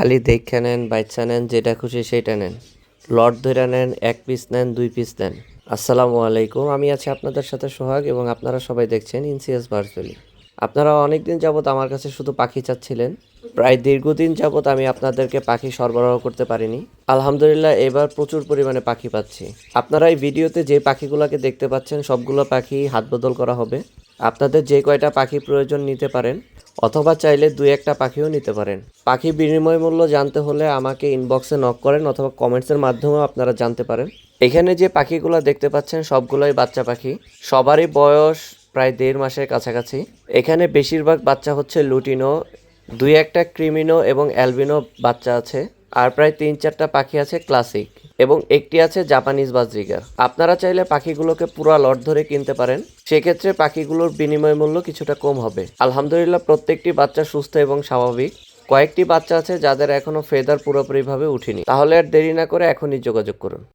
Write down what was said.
খালি দেখে নেন বাচ্চা নেন, যেটা খুশি সেটা নেন। লট ধরে নেন, এক পিস নেন, দুই পিস নেন। আসসালামু আলাইকুম, আমি আছি আপনাদের সাথে সোহাগ এবং আপনারা সবাই দেখছেন ইনসিএস ভার্চুয়ালি। আপনারা অনেক দিন যাবত আমার কাছে শুধু পাখি চাচ্ছিলেন। প্রায় দীর্ঘদিন যাবৎ আমি আপনাদেরকে পাখি সরবরাহ করতে পারিনি। আলহামদুলিল্লাহ, এবার প্রচুর পরিমাণে পাখি পাচ্ছি। আপনারা এই ভিডিওতে যে পাখিগুলোকে দেখতে পাচ্ছেন, সবগুলো পাখি হাত বদল করা হবে। আপনাদের যে কয়টা পাখি প্রয়োজন নিতে পারেন, অথবা চাইলে দুই একটা পাখিও নিতে পারেন। পাখি বিনিময় মূল্য জানতে হলে আমাকে ইনবক্সে নক করেন অথবা কমেন্টসের মাধ্যমেও আপনারা জানতে পারেন। এখানে যে পাখিগুলো দেখতে পাচ্ছেন, সবগুলোই বাচ্চা পাখি। সবারই বয়স প্রায় দেড় মাসের কাছাকাছি। এখানে বেশিরভাগ বাচ্চা হচ্ছে লুটিনো, দুই একটা ক্রিমিনো এবং অ্যালবিনো বাচ্চা আছে। আর প্রায় তিন চারটা পাখি আছে ক্লাসিক এবং একটি আছে জাপানিজ বাজরিগার। আপনারা চাইলে পাখিগুলোকে পুরো লট ধরে কিনতে পারেন। সেক্ষেত্রে পাখিগুলোর বিনিময় মূল্য কিছুটা কম হবে। আলহামদুলিল্লাহ, প্রত্যেকটি বাচ্চা সুস্থ এবং স্বাভাবিক। কয়েকটি বাচ্চা আছে যাদের এখনও ফেদার পুরোপুরিভাবে উঠিনি। তাহলে আর দেরি না করে এখনই যোগাযোগ করুন।